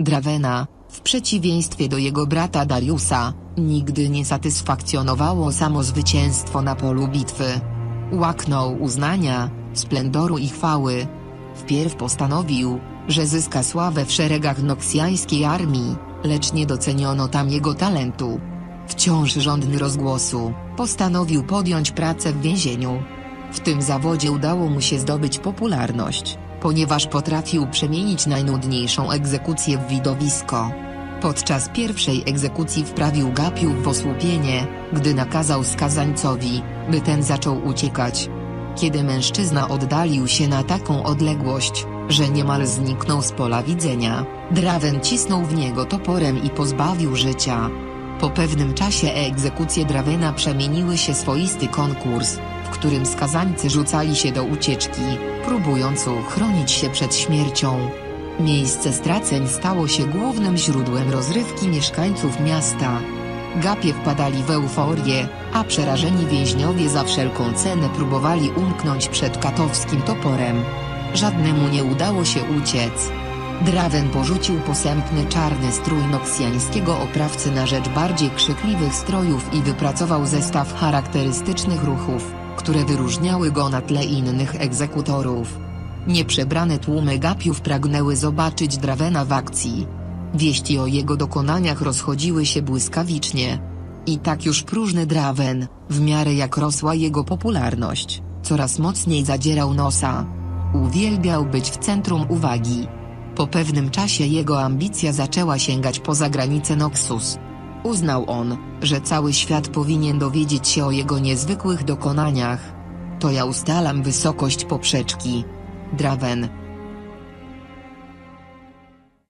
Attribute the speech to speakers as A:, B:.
A: Dravena, w przeciwieństwie do jego brata Dariusa, nigdy nie satysfakcjonowało samo zwycięstwo na polu bitwy. Łaknął uznania, splendoru i chwały. Wpierw postanowił, że zyska sławę w szeregach noksjańskiej armii, lecz nie doceniono tam jego talentu. Wciąż żądny rozgłosu, postanowił podjąć pracę w więzieniu. W tym zawodzie udało mu się zdobyć popularność, ponieważ potrafił przemienić najnudniejszą egzekucję w widowisko. Podczas pierwszej egzekucji wprawił gapiów w osłupienie, gdy nakazał skazańcowi, by ten zaczął uciekać. Kiedy mężczyzna oddalił się na taką odległość, że niemal zniknął z pola widzenia, Draven cisnął w niego toporem i pozbawił życia. Po pewnym czasie egzekucje Dravena przemieniły się swoisty konkurs, którym skazańcy rzucali się do ucieczki, próbując uchronić się przed śmiercią. Miejsce straceń stało się głównym źródłem rozrywki mieszkańców miasta. Gapie wpadali w euforię, a przerażeni więźniowie za wszelką cenę próbowali umknąć przed katowskim toporem. Żadnemu nie udało się uciec. Draven porzucił posępny czarny strój noksjańskiego oprawcy na rzecz bardziej krzykliwych strojów i wypracował zestaw charakterystycznych ruchów, które wyróżniały go na tle innych egzekutorów. Nieprzebrane tłumy gapiów pragnęły zobaczyć Dravena w akcji. Wieści o jego dokonaniach rozchodziły się błyskawicznie. I tak już próżny Draven, w miarę jak rosła jego popularność, coraz mocniej zadzierał nosa. Uwielbiał być w centrum uwagi. Po pewnym czasie jego ambicja zaczęła sięgać poza granice Noxus. Uznał on, że cały świat powinien dowiedzieć się o jego niezwykłych dokonaniach. To ja ustalam wysokość poprzeczki. Draven,